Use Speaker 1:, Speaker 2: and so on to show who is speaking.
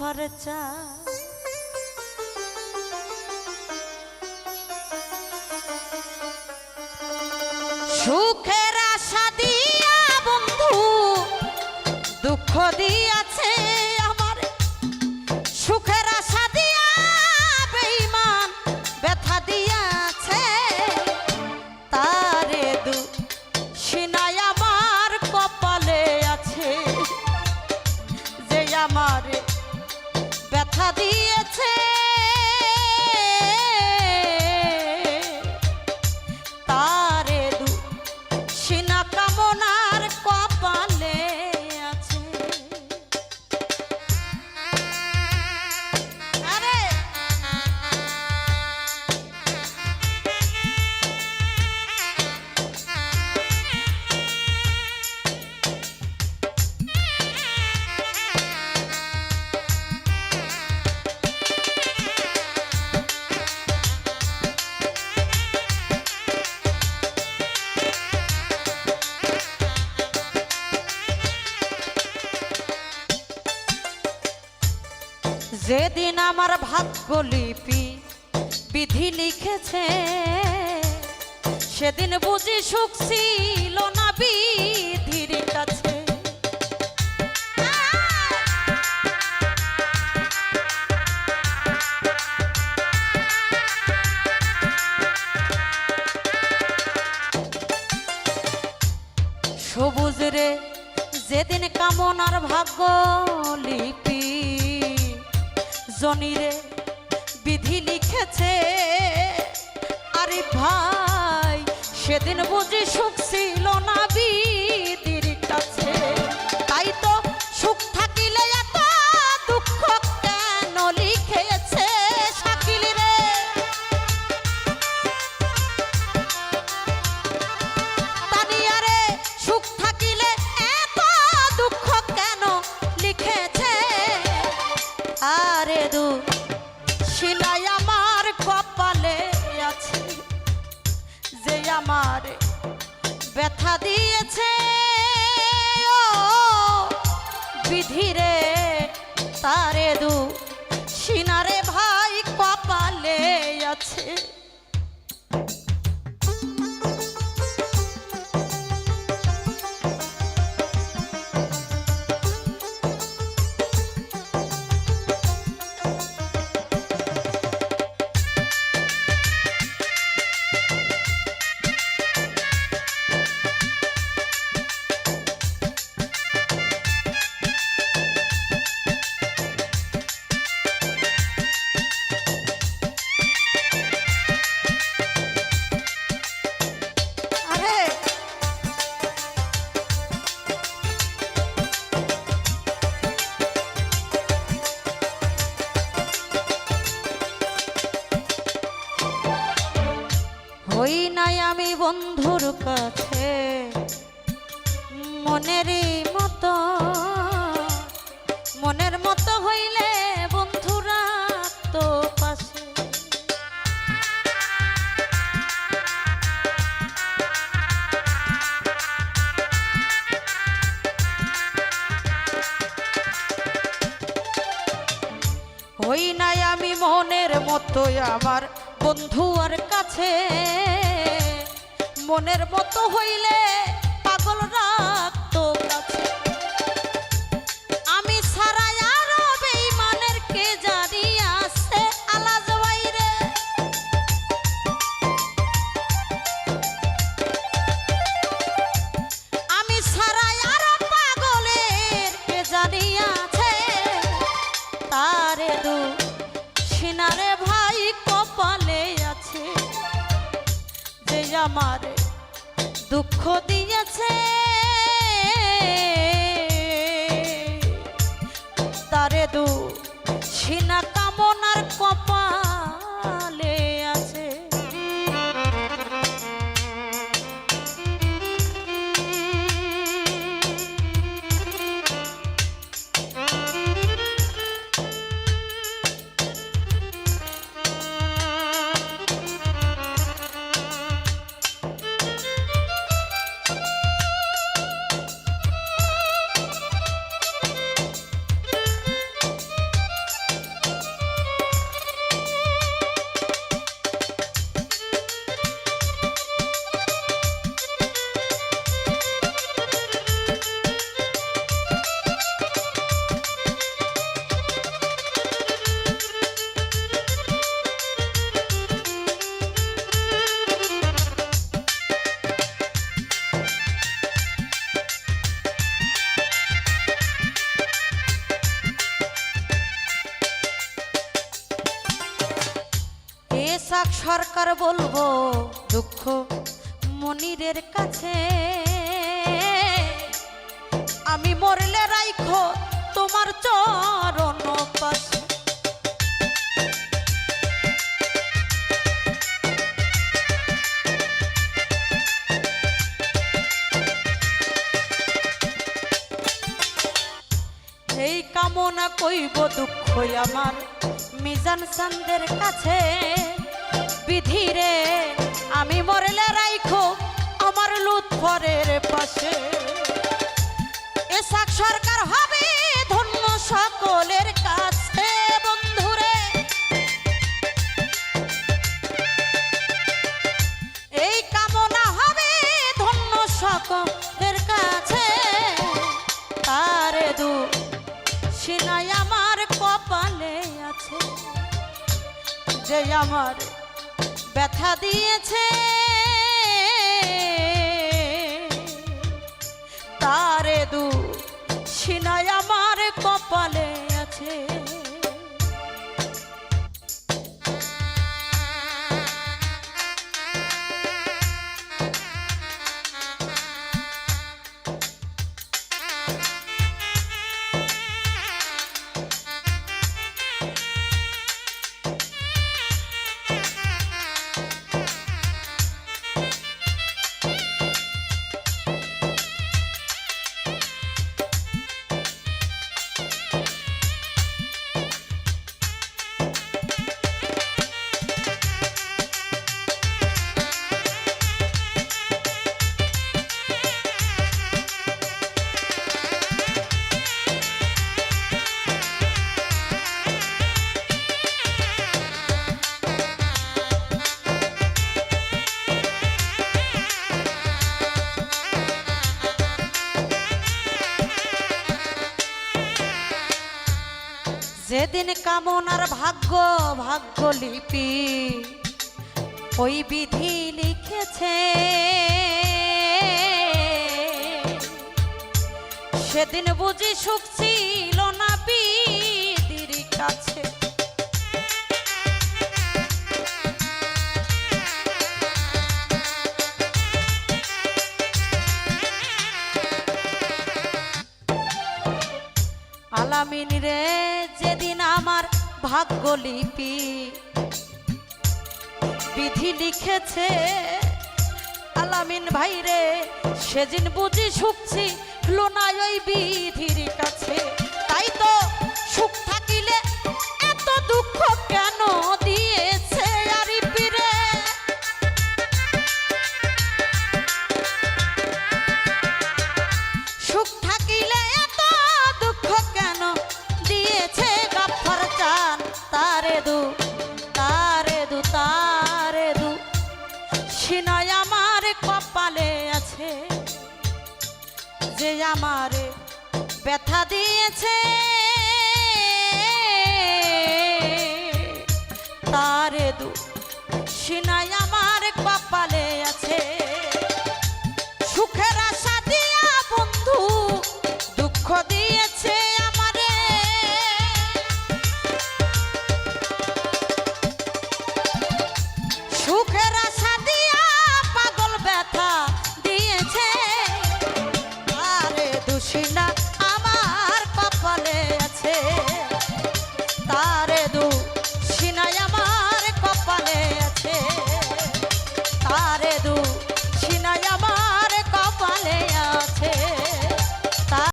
Speaker 1: খরচা। সুখের আশা দিয়া বন্ধু দুঃখ দিয়াছে যেদিন আমার ভাগ্য লিপি বিধি লিখেছে, সেদিন বুঝি সুখ ছিল না বিধির কাছে। সবুজ রে, যেদিন কামনার ভাগ্য লিপি জনিরে বিধি লিখেছে। আরে ভাই সেদিন বুঝি সুখ ব্যথা দিয়েছে। ও বিধিরে তারে দু হই নাই আমি বন্ধুর কাছে। মনেরই মতো, মনের মতো হইলে বন্ধুরা তো পাশে। হই নাই আমি মনের মতো আমার বন্ধু আর কাছে মনের মতো হইলে আমার দুঃখ দিয়েছে। তারে দু সিনা কামনার সরকার বলব, দুঃখ মনিরের কাছে। আমি মরলে রাইখো তোমার চরণ পাশে। এই কামনা কইব দুঃখ আমার, মিজান চান্দের কাছে। লুৎফরের পাশে। এসাক সরকার হবে ধন্য সকলের কাছে, বন্ধুরে। এই কামনা হবে ধন্য সকলের কাছে। তারে দু সিনাই আমার কপালে আছে। যে আমার ব্যথা দিয়েছে সিনাই যেদিন কামনার ভাগ্য ভাগ্য লিপি ওই বিধি লিখেছে। সেদিন বুঝি সুখ ছিল না বিদির কাছে। আলামিন রে, যেদিন আমার ভাগ্য লিপি বিধি লিখেছে, আলামিন ভাই রে সেদিন বুঝি শুকছি লোনায় ওই বিধির কাছে। আমারে ব্যথা দিয়েছে।